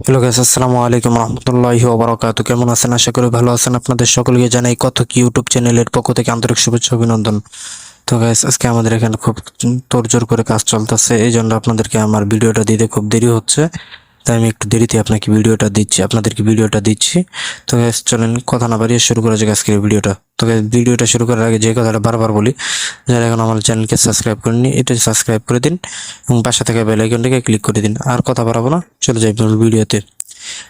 Hello guys, আসসালামু আলাইকুম রহমতুল্লাহি ওবারাকাতু। কেমন আছেন? আশা করি ভালো আছেন। আপনাদের সকলকে জানাই কত ইউটিউব চ্যানেলের পক্ষ থেকে আন্তরিক শুভেচ্ছা, অভিনন্দন। তো গাইস, আজকে আমাদের এখানে খুব তোরজোর করে কাজ চলতেছে। এই জন্য আপনাদেরকে আমার ভিডিওটা দিতে খুব দেরি হচ্ছে। তাই আমি একটু দেরিতে আপনাকে ভিডিওটা দিচ্ছি, আপনাদেরকে ভিডিওটা দিচ্ছি। তো গাইস চলেন, কথা না বাড়িয়ে শুরু করা যাক আজকের ভিডিওটা। তো গাইস ভিডিওটা শুরু করার আগে যে কথাটা বারবার বলি, যারা এখন আমার চ্যানেলকে সাবস্ক্রাইব করেননি, এটা সাবস্ক্রাইব করে দিন এবং পাশে থাকা বেল আইকনটাকে ক্লিক করে দিন। আর কথা বাড়াবো না, চলে যাই ভিডিওতে।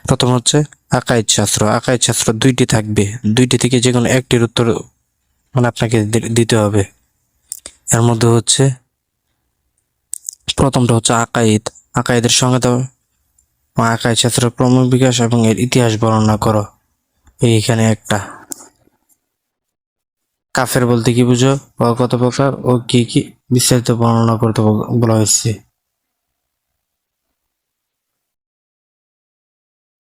প্রথম হচ্ছে, আকাইদ শাস্ত্র। আকাইদ শাস্ত্র দুইটি থাকবে। দুইটি থেকে যে কোনো একটির উত্তর মানে আপনাকে দিতে হবে। এর মধ্যে হচ্ছে, প্রথমটা হচ্ছে আকাইদ। আকাইদের সঙ্গে তো আকাইদ শাস্ত্রের ক্রম বিকাশ এবং এর ইতিহাস বর্ণনা করো। এইখানে একটা। কাফের বলতে কি বুঝো? কত প্রকার ও কি কি বিস্তারিত বর্ণনা করতে বলা হয়েছে?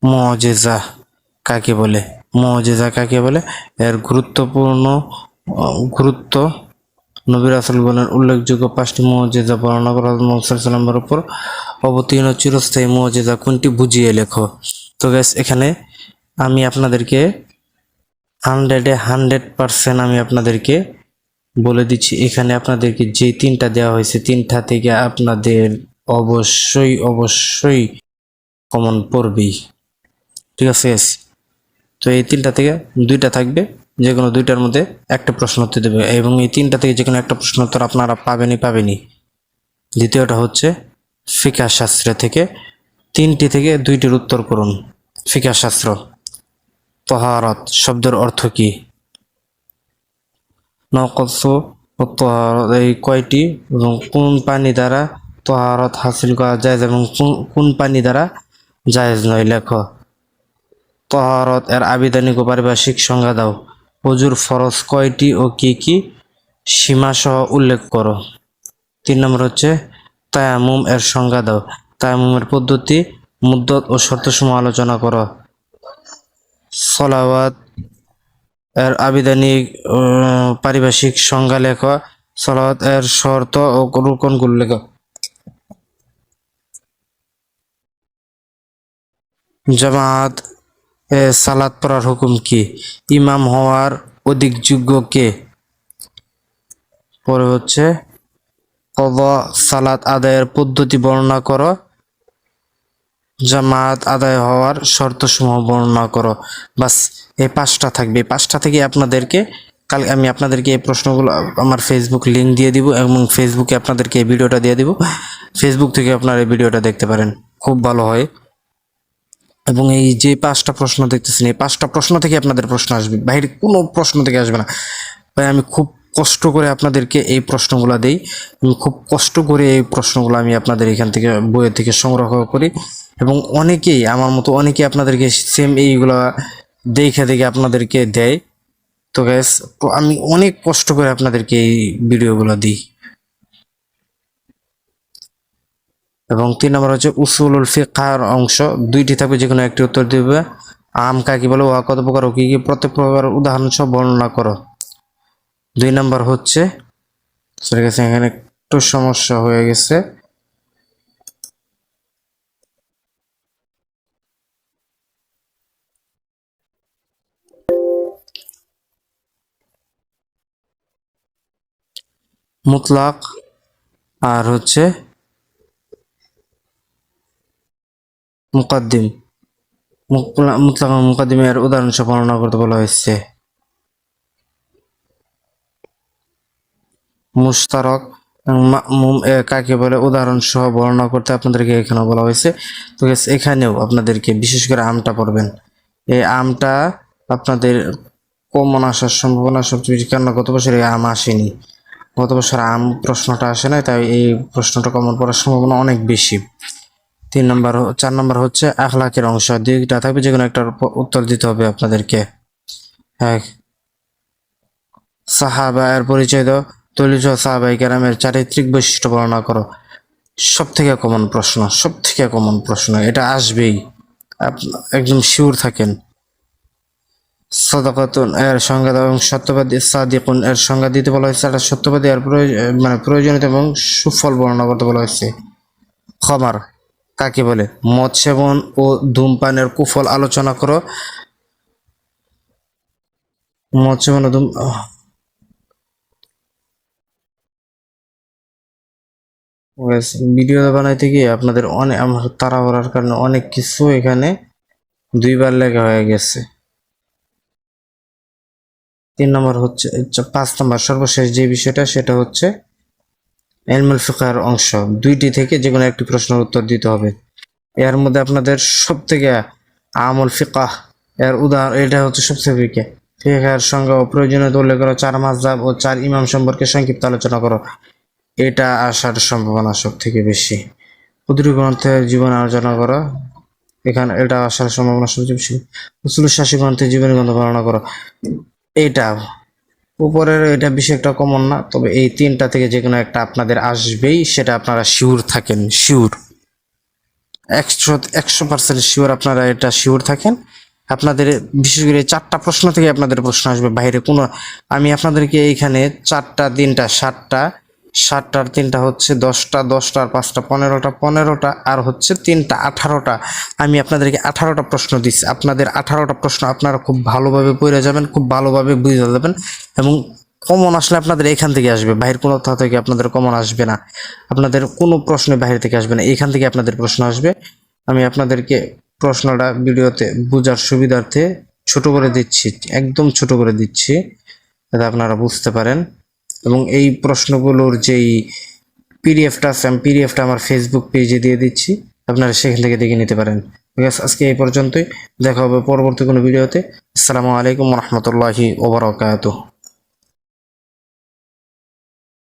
মজেজা কাকে বলে? মজেজা কাকে বলে? এর গুরুত্বপূর্ণ গুরুত্ব নবী বলেন, উল্লেখযোগ্য পাঁচটি মজেজা বর্ণনা করা মোসাল্লামের উপর। অবতীর্ণ চিরস্থায়ী মজেজা কোনটি বুঝিয়ে লেখো। তো গ্যাস এখানে আমি আপনাদেরকে হান্ড্রেডে হান্ড্রেড পার্সেন্ট আমি আপনাদেরকে বলে দিচ্ছি। এখানে আপনাদেরকে যে তিনটা দেওয়া হয়েছে, তিনটা থেকে আপনাদের অবশ্যই অবশ্যই কমন পড়বেই। ঠিক আছে তো এই তিনটা থেকে দুইটা থাকবে। যে কোনো দুইটার মধ্যে একটা প্রশ্ন উত্তর দেবে। এবং এই তিনটা থেকে যে কোনো একটা প্রশ্ন উত্তর আপনারা পাবেনই পাবেনই। দ্বিতীয়টা হচ্ছে ফিকা শাস্ত্র থেকে তিনটি থেকে দুইটির উত্তর করুন। ফিকা শাস্ত্র, তহারত শব্দের অর্থ কি? নকশ ও তহারত, এই কয়টি? এবং কোন পানি দ্বারা তহারত হাসিল করা যায় এবং কোন- পানি দ্বারা জায়েজ নয়? লেখ। তহারত এর আবিধানিক ও পারিভাষিক সংজ্ঞা দাও। অজুর ফরজ কয়টি ও কি কি সীমা সহ উল্লেখ করো। তিন নম্বর হচ্ছে, তায়ামুম এর সংজ্ঞা দাও। তায়ামুমের পদ্ধতি, মুদ্দত ও শর্তসমূহ আলোচনা করো। সলাওয়াত এর আবিধানিক পারিভাষিক সংজ্ঞা লেখ। সলাওয়াত এর শর্ত ও রুকনগুলো লেখ। জামাত সালাত পড়ার হুকুম কি? ইমাম হওয়ার অধিক যোগ্য কে? পরে হচ্ছে কদ সালাত আদায়ের পদ্ধতি বর্ণনা করো। জামাত আদায় হওয়ার শর্তসমূহ বর্ণনা করো। বাস, এই পাঁচটা থাকবে। এই পাঁচটা থেকে আপনাদেরকে কাল আমি আপনাদেরকে এই প্রশ্নগুলো, আমার ফেসবুক লিংক দিয়ে দিব এবং ফেসবুকে আপনাদেরকে এই ভিডিওটা দিয়ে দিব। ফেসবুক থেকে আপনারা এই ভিডিওটা দেখতে পারেন। খুব ভালো হয়। এবং এই যে পাঁচটা প্রশ্ন দেখতেছেন, এই পাঁচটা প্রশ্ন থেকে আপনাদের প্রশ্ন আসবে। বাইরে কোনো প্রশ্ন থেকে আসবে না। ভাই, আমি খুব কষ্ট করে আপনাদেরকে এই প্রশ্নগুলো দেই। আমি খুব কষ্ট করে এই প্রশ্নগুলো আমি আপনাদের এখান থেকে, বইয়ের থেকে সংগ্রহ করি। এবং অনেকেই, আমার মতো অনেকেই আপনাদেরকে সেম এইগুলা দেখে দেখে আপনাদেরকে দেয়। তো গ্যাস আমি অনেক কষ্ট করে আপনাদেরকে এই ভিডিওগুলো দিই। এবং তিন নম্বর হচ্ছে উসুলুল ফিকার অংশ। দুইটি থাকবে যে কোনো একটি উত্তর দিবে। আম কাকে বলে? ওয়া কত প্রকার ও কি কি? প্রত্যেক প্রকার উদাহরণ সব বর্ণনা করো। দুই নম্বর হচ্ছে, সরে গেছে এখানে একটু সমস্যা হয়ে গেছে। মুতলাক, আর হচ্ছে মুকাদ্দিম। মুতলাক মুকাদ্দিমের উদাহরণ সহ বর্ণনা করতে বলা হয়েছে। মুশতারক এবং মা'মুম কাকে বলে, উদাহরণ সহ বর্ণনা করতে আপনাদেরকে এখানে বলা হয়েছে। তো এখানেও আপনাদেরকে বিশেষ করে আমটা পড়বেন। এই আমটা আপনাদের কমন আসার সম্ভাবনা সবচেয়ে বেশি, কেননা গত বছর এই আম আসেনি। গত বছর আম প্রশ্নটা আসে নাই, তাই এই প্রশ্নটা কমন পড়ার সম্ভাবনা অনেক বেশি। তিন নম্বর চার নম্বর হচ্ছে আখলাকের অংশ। দুইটা থাকবে যে কোনো একটার উত্তর দিতে হবে আপনাদেরকে। এক। সাহাবা এর পরিচয় দাও। তৈলিজ সাহাবাই কেরামের চারিত্রিক বৈশিষ্ট্য বর্ণনা করো। সব থেকে কমন প্রশ্ন সব থেকে কমন প্রশ্ন, এটা আসবেই। একদম শিওর থাকেন। সদাকাতুন এর সংজ্ঞা দাও এবং সত্যবাদী, সাদিকুন এর সংজ্ঞা দিতে বলা হয়েছে। এটা সত্যবাদী এর মানে প্রয়োজনীয়তা এবং সুফল বর্ণনা করতে বলা হয়েছে। খমার। কাকে বলে? মদ সেবন ও ধূমপানের কুফল আলোচনা করো। মদ সেবন ও ভিডিও বানাইতে গিয়ে আপনাদের অনেক আমার তাড়াহুড়ার কারণে অনেক কিছু এখানে দুইবার লেখা হয়ে গেছে। তিন নম্বর হচ্ছে পাঁচ নম্বর সর্বশেষ যে বিষয়টা সেটা হচ্ছে এলমুল ফিকার অংশ। দুইটি থেকে যে কোনো একটি প্রশ্নের উত্তর দিতে হবে। এর মধ্যে আপনাদের সব থেকে আমল ফিকাহ, এর উদাহরণ, এটা হচ্ছে সবচেয়ে ফিকে ফিকার সঙ্গে প্রয়োজনীয়তা উল্লেখ করো, চার মাসজাব ও চার ইমাম সম্পর্কে সংক্ষিপ্ত আলোচনা করো। এটা আসার সম্ভাবনা সব থেকে বেশি। ক্ষুদ্র গ্রন্থের জীবন আলোচনা করো। এখানে এটা আসার সম্ভাবনা সবচেয়ে বেশি। রসুল শাসী গ্রন্থের জীবনী গ্রন্থ বর্ণনা করো। এইটা উপরের এটা বিষয়টা কমন না, তবে এই তিনটা থেকে যে কোনো একটা আপনাদের আসবেই, সেটা আপনারা শিওর থাকেন শিওর একশো একশো পার্সেন্ট শিওর আপনারা এটা শিওর থাকেন। আপনাদের বিশেষ করে চারটা প্রশ্ন থেকে আপনাদের প্রশ্ন আসবে, বাইরে কোনো আমি আপনাদেরকে এইখানে চারটা, তিনটা, সাতটা সাতটার তিনটা হচ্ছে দশটা দশটার পাঁচটা, পনেরোটা পনেরোটা আর হচ্ছে তিনটা, আঠারোটা। আমি আপনাদেরকে আঠারোটা প্রশ্ন দিচ্ছি। আপনাদের আঠারোটা প্রশ্ন আপনারা খুব ভালোভাবে পড়ে যাবেন, খুব ভালোভাবে বুঝে যাবেন এবং কমন আসলে আপনাদের এখান থেকে আসবে। বাইরের কোনো কোথা থেকে আপনাদের কমন আসবে না। আপনাদের কোনো প্রশ্ন বাইরে থেকে আসবে না। এখান থেকে আপনাদের প্রশ্ন আসবে। আমি আপনাদেরকে প্রশ্নটা ভিডিওতে বোঝার সুবিধার্থে ছোট করে দিচ্ছি, একদম ছোট করে দিচ্ছি, যাতে আপনারা বুঝতে পারেন। এবং এই প্রশ্নগুলোর যেই পিডিএফটা আছে, আমি পিডিএফটা আমার ফেসবুক পেজে দিয়ে দিচ্ছি, আপনারা সেখান থেকে দেখে নিতে পারেন। ঠিক আছে আজকে এই পর্যন্তই, দেখা হবে পরবর্তী কোনো ভিডিওতে আসসালামু আলাইকুম রহমতুল্লাহি ওবরাকাতুহ